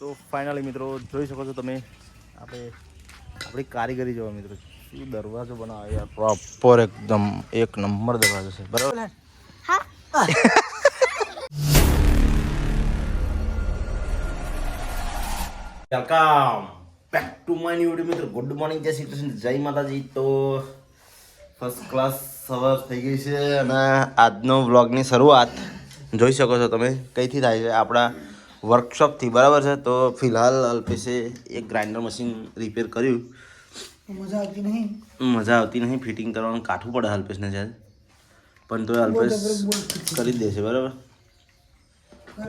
તો ફાઇનલી મિત્રો જોઈ શકો છો તમે આપણે આપણી કારીગરી જોવા મિત્રો શું દરવાજો બનાવે યાર. પ્રોપર એકદમ એક નંબર દરવાજો છે બરાબર? Welcome back to my new video મિત્રો. ગુડ મોર્નિંગ જય શ્રી કૃષ્ણ જય માતાજી. તો ફર્સ્ટ ક્લાસ સવાર થઈ ગઈ છે અને આજનો વ્લોગની શરૂઆત જોઈ શકો છો તમે કઈથી થાય છે? આપણા વર્કશોપથી બરાબર છે. તો ફિલહાલ અલ્પેશે એક ગ્રાઇન્ડર મશીન રિપેર કર્યું. મજા આવતી નહીં. મજા આવતી નહીં. ફિટિંગ કરવાનું કાઠું પડે અલ્પેશને જ્યારે. પણ તો અલ્પેશ કરી દેશે બરાબર?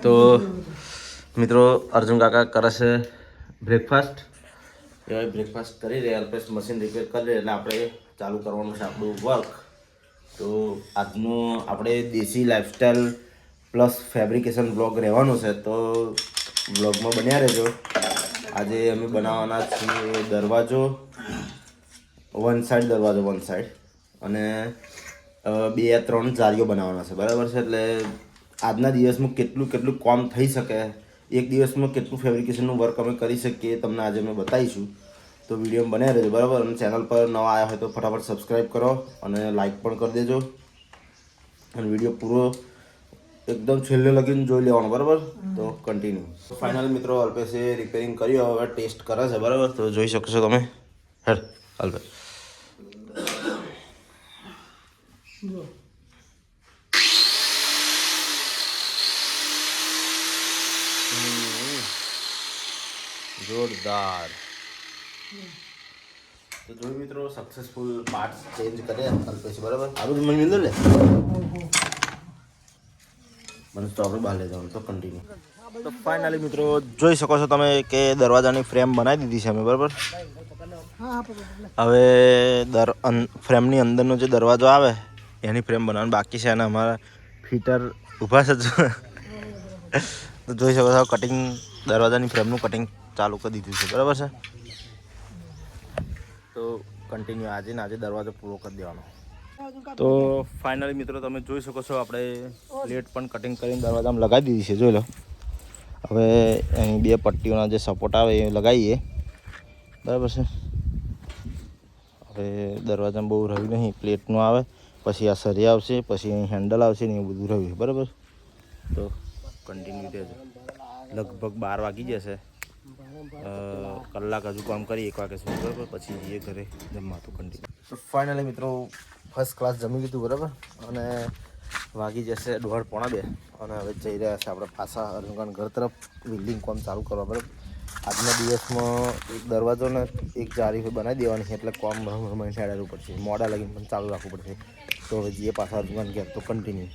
તો મિત્રો અર્જુન કાકા કરે છે બ્રેકફાસ્ટ એવા બ્રેકફાસ્ટ કરી રહ્યા અલ્પેશ મશીન રિપેર કરી રહ્યા એટલે આપણે ચાલુ કરવાનું છે આપણું વર્ક તો આજનું આપણે દેશી લાઈફસ્ટાઈલ પ્લસ ફેબ્રિકેશન બ્લોગ રહેવાનો છે, તો બ્લોગમાં બન્યા રહેજો. આજે અમે બનાવવાના છીએ દરવાજો. વન સાઈડ દરવાજો વન સાઈડ અને બે ત્રણ જારીઓ બનાવવાના છે, બરાબર છે? એટલે આજના દિવસમાં કેટલું કેટલું કામ થઈ શકે, એક દિવસમાં કેટલું ફેબ્રિકેશનનું વર્ક અમે કરી શકીએ, તમને આજે અમે બતાવીશું. તો વીડિયો બનાવી રહેજો, બરાબર? અને ચેનલ પર નવા આવ્યા હોય તો ફટાફટ સબસ્ક્રાઈબ કરો અને લાઈક પણ કરી દેજો. અને વીડિયો પૂરો એકદમ છેલ્લે લગીને જોઈ લેવાનો, બરાબર? તો કન્ટિન્યુ ફાઇનલ મિત્રો, અલ્પેશે રિપેરિંગ કર્યું, હવે ટેસ્ટ કરે છે, બરાબર? તો જોઈ શકશો તમે. હેડ અલ્પેશ જો જોરદાર. તો જોયું મિત્રો સક્સેસફુલ પાર્ટ ચેન્જ કર્યા, અલ્પેશ, બરાબર? સારું મને મિલ લે. મને તો બહાર લઈ જવાનું તો કન્ટિન્યુ તો ફાઇનલી મિત્રો, જોઈ શકો છો તમે કે દરવાજાની ફ્રેમ બનાવી દીધી છે અમે, બરાબર? હવે દર ફ્રેમની અંદરનો જે દરવાજો આવે, એની ફ્રેમ બનાવવાનું બાકી છે અને અમારા ફિટર ઊભા છે તો જોઈ શકો છો કટિંગ દરવાજાની ફ્રેમનું કટિંગ ચાલુ કરી દીધું છે, બરાબર છે? તો કન્ટિન્યુ આજે ને આજે દરવાજો પૂરો કરી દેવાનો. તો ફાઇનલી મિત્રો તમે જોઈ શકો છો, આપણે પ્લેટ પણ કટિંગ કરીને દરવાજામાં લગાવી દીધી છે, જોઈ લો. હવે એની બે પટ્ટીઓના જે સપોર્ટ આવે એ લગાવીએ. બરાબર છે? હવે દરવાજામાં બહુ રહ્યું નહીં પ્લેટનું આવે, પછી આ સરિયા આવશે, પછી અહીં હેન્ડલ આવશે ને એવું બધું રહ્યું બરાબર? તો કન્ટિન્યુ રહેજો. લગભગ બાર વાગી જશે. કલાક હજુ કામ કરી એક વાગે સુધી, બરાબર? પછી જઈએ ઘરે, જમવા તો કન્ટિન્યુ ફાઇનલી મિત્રો ફર્સ્ટ ક્લાસ જમી લીધું, બરાબર? અને વાગી જશે દોઢ પોણા બે. અને હવે જઈ રહ્યા છે આપણે પાછા અરંગાન ઘર તરફ. બિલ્ડિંગ કામ ચાલુ કરવા, બરાબર? આજના દિવસમાં એક દરવાજો ને એક જારી બનાવી દેવાની એટલે કોમ મને હેડાડવું પડશે. મોડા લગીને પણ ચાલુ રાખવું પડશે. તો હવે જઈએ પાછા અરંગાન ઘેર. તો કન્ટિન્યુ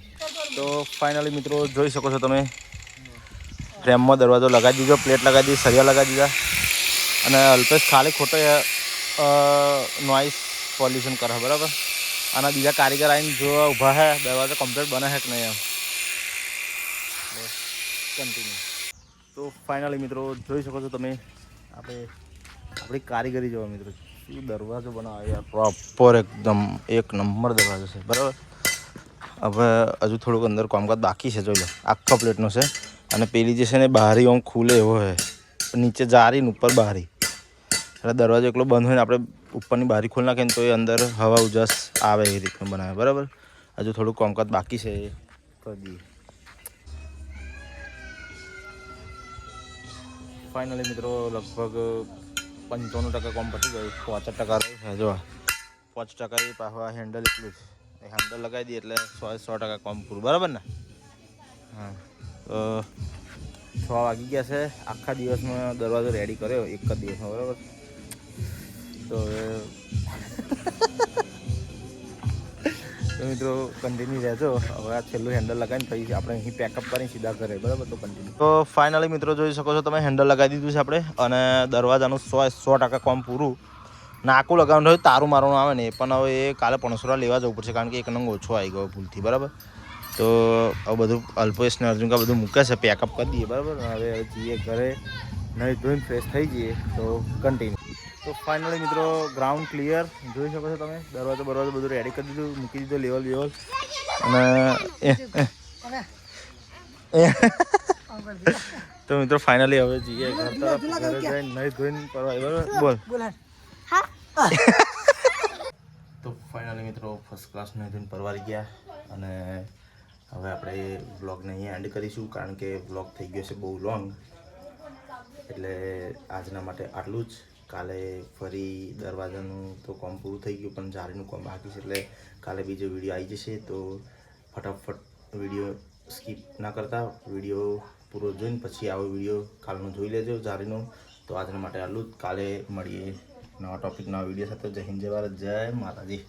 તો ફાઇનલી મિત્રો, જોઈ શકો છો તમે. ફ્રેમમાં દરવાજો લગાવી દીધો પ્લેટ લગાવી દીધી સરિયા લગાવી દીધા. અને અલ્પેશ ખાલી ખોટો નોઇસ પોલ્યુશન કરે, બરાબર? અને બીજા કારીગર આવીને જોવા ઊભા હે, દરવાજો કમ્પ્લીટ બને છે કે નહીં એમ? કન્ટિન્યુ તો ફાઇનલી મિત્રો, જોઈ શકો છો તમે, આપણે આપણી કારીગરી જોવા મિત્રો, શું દરવાજો બનાવે યાર? પ્રોપર એકદમ એક નંબર દરવાજો છે, બરાબર? હવે હજુ થોડુંક અંદર કામકાજ બાકી છે, જોઈ લો, આખા પ્લેટનો છે. અને પેલી જે છે ને બહારી આમ ખુલે એવો છે નીચે જારી ને ઉપર બહારી એટલે દરવાજો એકલો બંધ હોય ને, આપણે ઉપરની બારી ખોલી નાખે ને તો એ અંદર હવા ઉજાસ આવે એ રીતનું બનાવે, બરાબર? હજુ થોડુંક કામકાજ બાકી છે એ. કરી ફાઇનલી મિત્રો, લગભગ પંચાણું ટકા કોમ પતી ગયું પાંચ ટકા રહ્યું છે, જો. પાંચ ટકા એ પાછા હેન્ડલ એટલું જ. હેન્ડલ લગાવી દઈએ એટલે સો સો ટકા કોમ પૂરું, બરાબર ને? હા. તો છ વાગી ગયા છે. આખા દિવસમાં દરવાજો રેડી કર્યો, એક જ દિવસમાં, બરાબર? તો તો મિત્રો કન્ટિન્યુ રહેજો. હવે આ છેલ્લું હેન્ડલ લગાવીને પછી આપણે અહીં પેકઅપ કરીને સીધા ઘરે. બરાબર? તો કન્ટિન્યુ તો ફાઇનલી મિત્રો, જોઈ શકો છો તમે હેન્ડલ લગાવી દીધું છે આપણે. અને દરવાજાનું સો સો ટકા કોમ પૂરું. નાકું લગાવવાનું હોય, તારું મારવાનું આવે ને પણ હવે એ કાલે પણસોરા લેવા જવું પડશે, કારણ કે એક નંગ ઓછો આવી ગયો ભૂલથી, બરાબર? તો આ બધું અલ્પેશ ને અર્જુન કા બધું મૂકે છે પેકઅપ કરી દઈએ, બરાબર? હવે જઈએ ઘરે નહીં ધોઈને ફ્રેશ થઈ જઈએ, તો કન્ટિન્યુ તો ફાઇનલી મિત્રો ગ્રાઉન્ડ ક્લિયર જોઈ શકો છો તમે દરવાજો બરવાજો બધું રેડી કરી દીધું મૂકી દીધું લેવલ લેવલ અને તો મિત્રો ફાઇનલી હવે જઈએ ઘર તરફ ઘરે જઈને નહીં ધોઈને પરવાય બરાબર? બોલ. તો ફાઇનલી મિત્રો ફર્સ્ટ ક્લાસ નહીં ધોઈને પરવારી ગયા. અને હવે આપણે વ્લોગને અહીંયા એન્ડ કરીશું કારણ કે બ્લોગ થઈ ગયો છે બહુ લોંગ એટલે આજના માટે આટલું જ. કાલે ફરી દરવાજાનું તો કોમ પૂરું થઈ ગયું, પણ જાળીનું કોમ બાકી છે એટલે કાલે બીજો વીડિયો આવી જશે તો ફટાફટ વીડિયો સ્કીપ ના કરતા, વીડિયો પૂરો જોઈને પછી આવો વીડિયો કાલનો જોઈ લેજો જાળીનો તો આજના માટે આટલું કાલે મળીએ નવા ટોપિક નવા વીડિયો સાથે. જય હિન્દ, જય ભારત, જય માતાજી.